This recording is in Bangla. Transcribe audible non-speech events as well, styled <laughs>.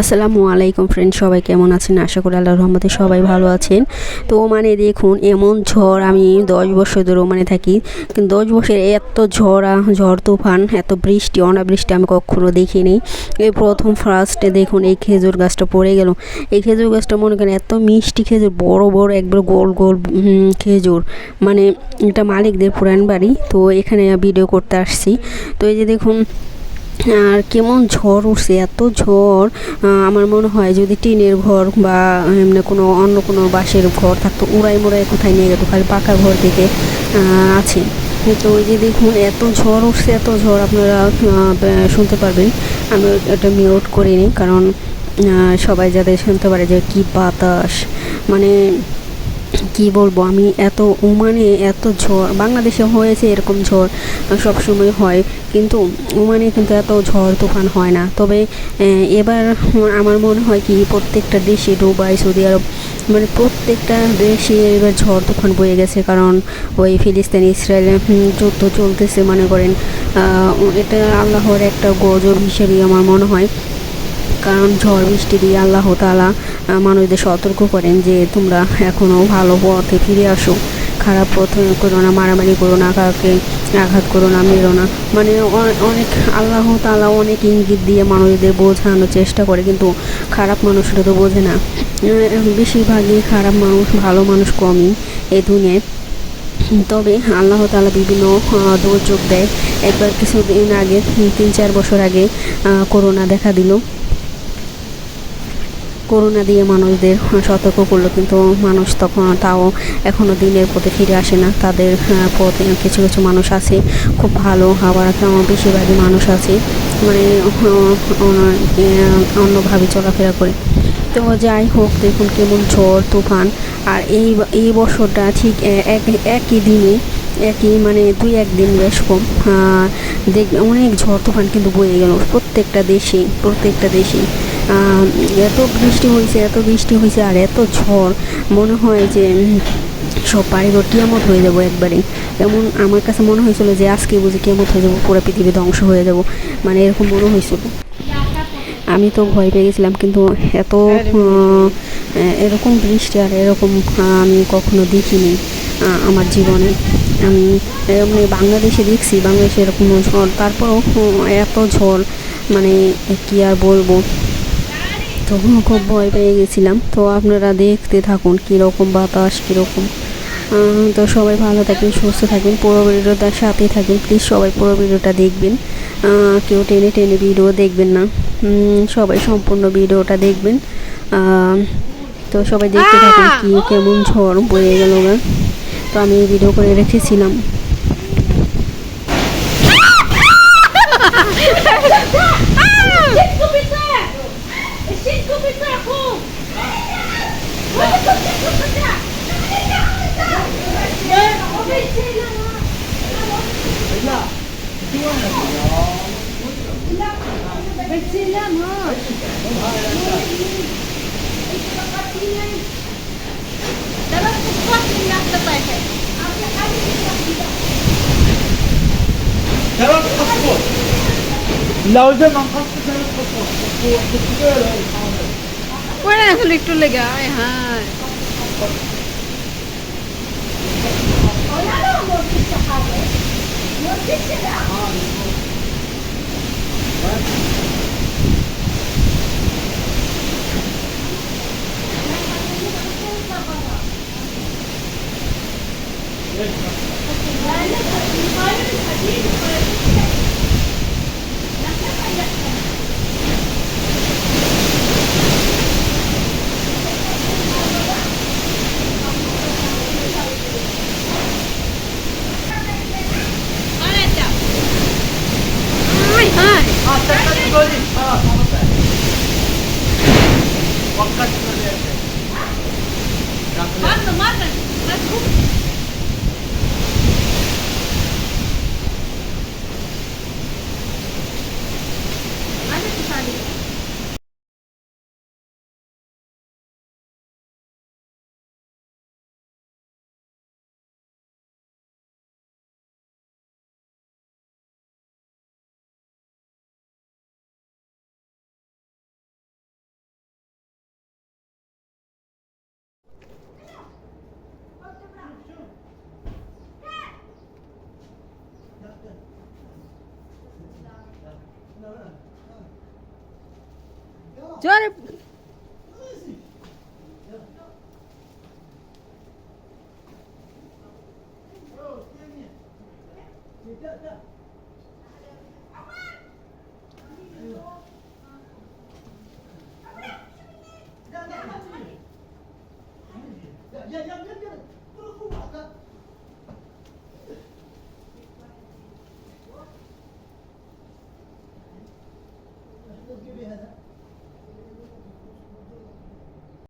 আসসালামু আলাইকুম ফ্রেন্ড সবাই কেমন আছেন? আশা করি আল্লাহর রহমতে সবাই ভালো আছেন। তো মানে দেখুন, এমন ঝড় আমি দশ বছর ধরে মানে থাকি, কিন্তু দশ বছর এত ঝড় ঝড় তুফান, এত বৃষ্টি, অনাবৃষ্টি আমি কখনো দেখিনি। এই প্রথম ফার্স্টে দেখুন এই খেজুর গাছটা পড়ে গেল। এই খেজুর গাছটা মনে করেন এত মিষ্টি খেজুর, বড় বড় একবার গোল গোল খেজুর। মানে এটা মালিকদের পুরান বাড়ি, তো এখানে ভিডিও করতে আসছি। তো এই যে দেখুন আর কেমন ঝড় উঠছে, এত ঝড় আমার মনে হয় যদি টিনের ঘর বা এমনি কোনো অন্য কোনো বাঁশের ঘর থাকতো, উড়াই মুড়াই কোথায় নিয়ে গেতো খালি পাকা ঘর থেকে আছে। তো ওই যে দেখুন, এত ঝড় উঠছে, এত ঝড়, আপনারা শুনতে পারবেন। আমি এটা মিউট করিনি কারণ সবাই যাতে শুনতে পারে যে কি বাতাস মানে কি বলব, আমি এত ওমানে এত ঝড়, বাংলাদেশে হয়েছে এরকম ঝড় সব সময় হয়। কিন্তু ওমানে কিন্তু এত ঝড় তুফান হয় না। তবে এবার আমার মনে হয় কি, প্রত্যেকটা দেশে দুবাই, সৌদি আরব মানে প্রত্যেকটা দেশে এবার ঝড় তুফান বয়ে গেছে। কারণ ওই ফিলিস্তিন, ইসরায়েলে যুদ্ধ চলতেছে, মনে করেন। এটা আল্লাহর একটা গজব হিসেবেই আমার মনে হয়। কারণ ঝড় বৃষ্টি দিয়ে আল্লাহ তালা মানুষদের সতর্ক করেন যে তোমরা এখনও ভালো পথে ফিরে আসো। খারাপ পথে করো না, মারামারি করো না, কাউকে আঘাত করো না, মেরো না। মানে অনেক আল্লাহ তালা অনেক ইঙ্গিত দিয়ে মানুষদের বোঝানোর চেষ্টা করে, কিন্তু খারাপ মানুষরা তো বোঝে না। বেশিরভাগই খারাপ মানুষ, ভালো মানুষ কমই এই দুনিয়ায়। তবে আল্লাহ তালা বিভিন্ন দুর্যোগ দেয়। একবার কিছুদিন আগে তিন চার বছর আগে করোনা দেখা দিল। করোনা দিয়ে মানুষদের সতর্ক করল, কিন্তু মানুষ তখন তাও এখনও দিনের পথে ফিরে আসে না। তাদের পথে, কিছু কিছু মানুষ আছে, খুব ভালো আবার বেশিরভাগই মানুষ আছে মানে অন্যভাবে চলাফেরা করে। তো যাই হোক, দেখুন কেমন ঝড়, তুফান, আর এই এই বছরটা ঠিক এক, একই দিনে, একই মানে দুই একদিন বেশ কম। দেখ, অনেক ঝড়, তুফান কিন্তু বয়ে গেল প্রত্যেকটা দেশে প্রত্যেকটা দেশে এত বৃষ্টি হয়েছে, এত বৃষ্টি হয়েছে আর এত ঝড়, মনে হয় যে সব বাড়িঘর কিয়ামত হয়ে যাব একবারে এমন আমার কাছে মনে হয়েছিল যে, আজকে বুঝি কিয়ামত হয়ে যাব, পুরো পৃথিবী ধ্বংস হয়ে যাব। মানে এরকম মনে হয়েছিল। আমি তো ভয় পেয়ে গেছিলাম, কিন্তু এত এরকম বৃষ্টি আর এরকম আমি কখনো দেখিনি আমার জীবনে। আমি এমনি বাংলাদেশে দেখছি, বাংলাদেশে এরকম ঝড়, তারপরও এত ঝড় মানে কি আর বলব? তখন খুব ভয় পেয়ে গেছিলাম। তো আপনারা দেখতে থাকুন কীরকম বাতাস কীরকম। তো সবাই ভালো থাকেন সুস্থ থাকবেন পুরো ভিডিওটার সাথে থাকেন প্লিজ সবাই পুরো ভিডিওটা দেখবেন। কেউ টেনে টেনে ভিডিও দেখবেন না। সবাই সম্পূর্ণ ভিডিওটা দেখবেন। তো সবাই দেখতে থাকুন কি কেমন ঝড় বয়ে গেল গা। তো আমি ভিডিও করে রেখেছিলাম। <laughs> Betsilam ha. त्याला पुष्कळ लागत पाहिजे त्याला पुष्कळ लावजे कोण आहे लिट्टू लगे हाय Get your Там катер на Ладно, ладно, возьму. 就。